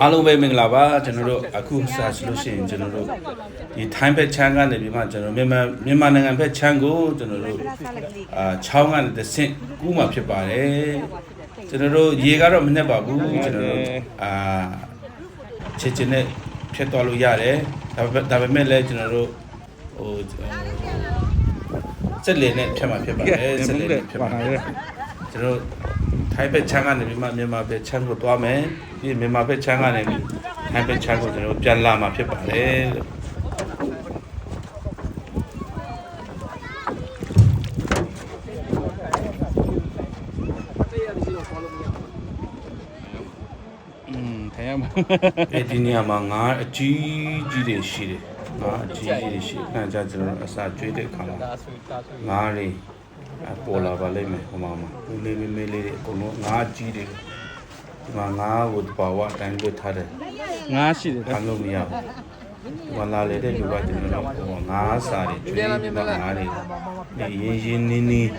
အားလုံးပဲမင်္ဂလာပါကျွန်တော်တို့အခုစဆိုလို့ရှိရင်ကျွန်တော်တို့ဒီထိုင်းဘက်ချမ်းကနေပြီးမှကျွန်တော်မြန်မာမြန်မာနိုင်ငံဘက်ချမ်းကိုကျွန်တော်တို့အာချောင်းကနေတစ်ဆင့်ကူးမှာဖြစ်ပါတယ်ကျွန်တော်တို့ရေကတော့မနှက်ပါဘူးကျွန်တော်တို့အာချစ်ချင်နဲ့ဖြတ်သွားလို့ရတယ်ဒါပေမဲ့ဒါပေမဲ့လည်းကျွန်တော်တို့ဟိုစက်လေနဲ့ဖြတ်မှာဖြစ်ပါတယ်စက်လေနဲ့ဖြတ်မှာကျွန်တော်တို့ ထိုင်းဘက်ချမ်းကနေပြီးမှမြန်မာဘက်ချမ်းကိုသွားမယ်ပြီးရင်မြန်မာဘက်ချမ်းကနေပြီးထိုင်းဘက်ချမ်းကိုကျွန်တော်ပြန်လာမှာဖြစ်ပါတယ်လို့อืมထိုင်ရမှာအဲဒီနေရာမှာငါအကြီးကြီးတွေရှိတယ်ငါအကြီးကြီးတွေရှိတယ်အဲဒါကျွန်တော်တို့အစာကျွေးတဲ့အခါမှာဒါဆူဒါဆူငါတွေအ ပေါ်လာပါလိမ့်မယ်ဟိုမှာမှာလေးလေးလေးလေးတွေအကုန်လုံးငါကြီးတွေဒီမှာငါကိုပါဝါအတိုင်းလွတ်ထားတယ်ငါးရှိတယ်ခံလို့မရဘူး။ဝန်လာလေတဲ့လူကကျွန်တော်တို့ဟိုငါးစာတွေကျွေးပြီးမှငါးတွေဒီရင်းရင်းနီးနီး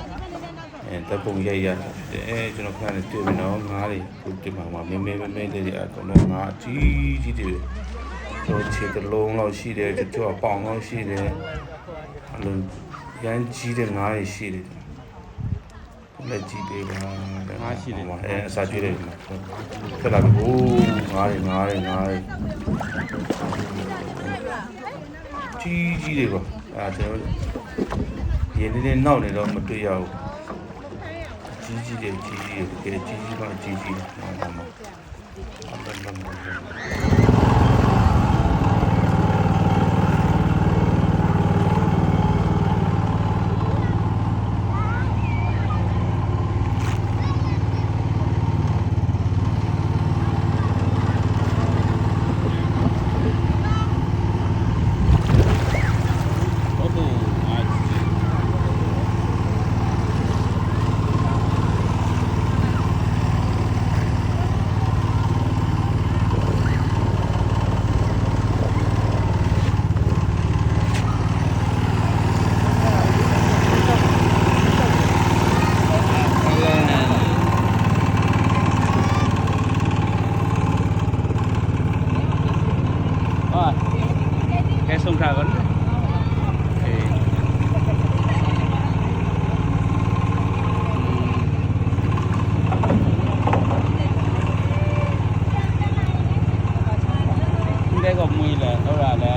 အဲတပုံရိုက်ရအဲကျွန်တော်ခဏလေးတွေ့ပြီးတော့ငါးတွေခုဒီမှာမှာမဲမဲမဲမဲလေးတွေအကုန်လုံးငါးအကြီးကြီးတွေတော့ခြေတစ်လုံးလောက်ရှိတယ်ကျွတ်ပေါင်လောက်ရှိတယ်အလုံးရမ်းကြီးတဲ့ငါးတွေရှိတယ် လက်ကြည့်ပေးပါအဲအစာကျွေးတယ်ဖြစ်လာပြီဟိုးငါးတွေငါးတွေငါးတွေကြီးကြီးတွေပေါ့အဲကျွန်တော်ရင်းနေနေနောက်နေတော့မတွေ့ရဘူးကြီးကြီးတွေကြီးကြီးတွေတကယ်ကြီးကြီးတော့ကြီးကြီးဟောမှာမှာအပန်းလမ်းမှာဟုတ်ဘူးအာအာ ကဲဆုံးထားကောအေးဒီတဲ့ကမွေးလဲတော့ရလဲ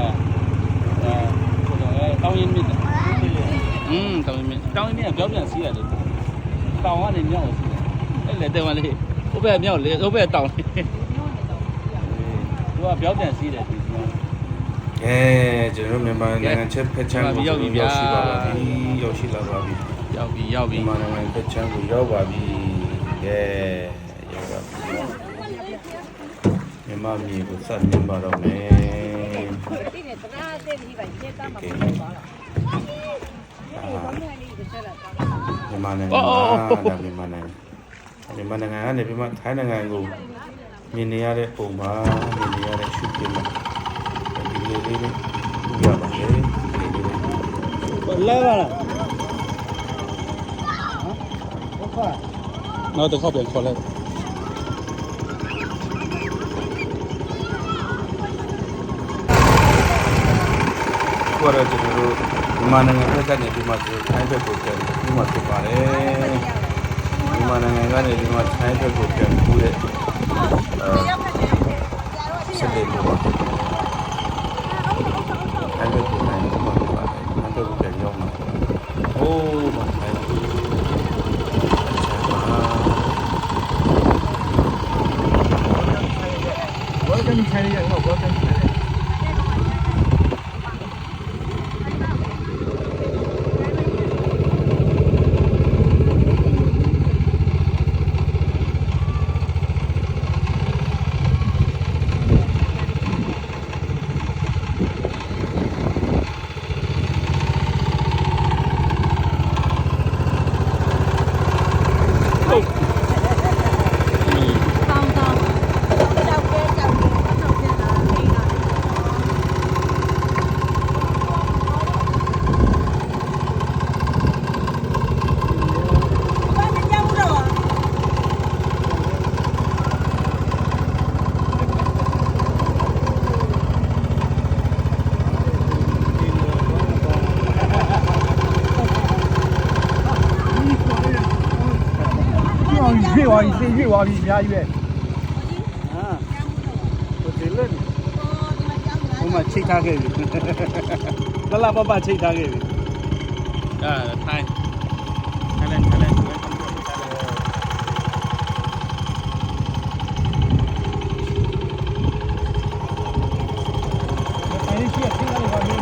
အဲဟိုတော့တောင်းရင်မြစ်อืมတောင်းရင်မြစ်တောင်းရင်မြစ်ကပြောပြန်စီးရတယ်တောင်ကနေမြောက်စီးတယ်အဲ့လေတဲ့မလေးဟိုဘက်မြောက်လေဟိုဘက်တောင်လေသူကပြောပြန်စီးတယ်ဒီက အဲကျွန်တော်မြန်မာနိုင်ငံချက်ဖက်ချမ်းကိုရောက်ရှိပါပါပြီရောက်ရှိလာပါပြီရောက်ပြီရောက်ပြီမြန်မာနိုင်ငံဖက်ချမ်းကိုရောက်ပါပြီကဲရောက်ပါပြီမြန်မာမြေကိုစတင်ပါတော့မယ်ဒီနေ့တရားတဲ့ဒီပါကျေးတာမှာပါလာ။အဲ့ဒီဘာလဲဒီဆက်လာတာ။မြန်မာနိုင်ငံကမြန်မာနိုင်ငံမြန်မာနိုင်ငံကနေပြီးမှထိုင်းနိုင်ငံကိုမြင်နေရတဲ့ပုံပါမြင်နေရတဲ့ရှုပ်ပြမှာဒီ လေးလေးလေးရပါတယ်ဒီလေးလေးလဲပါလားနော်တော့ပြန်ခေါ်လိုက်ကိုရကျွန်တော်တို့မြန်မာနိုင်ငံဘက်ကနေပြီးမှကျွန်တော်ထိုင်းဘက်ကိုပြန်ပြီးမှဖြစ်ပါတယ်မြန်မာနိုင်ငံကနေပြီးမှထိုင်းဘက်ကိုပြန်ပို့တဲ့အဲဆက်လက်လို့ပါ ထိုင်းဘက်ကိုပြန်ပြီးမှဖြစ်ပါတယ်ထိုင်းဘက်ကိုပြန်ရောက်မှာဟိုးမထိုင်းဘူး Welcome China no welcome China တောင်းတောင်းကြောက်ပဲကြောက်ပဲကြောက်ပဲလာနေတာ အောင်ရွေ့သွားပြီစေရွေ့သွားပြီအများကြီးပဲဟာဟိုဒီလက်ဟိုမှာချိတ်ထားခဲ့ပြီဘလာပပချိတ်ထားခဲ့ပြီအာထိုင်ထိုင်လဲထိုင်လဲအဲဒီရှိရထိ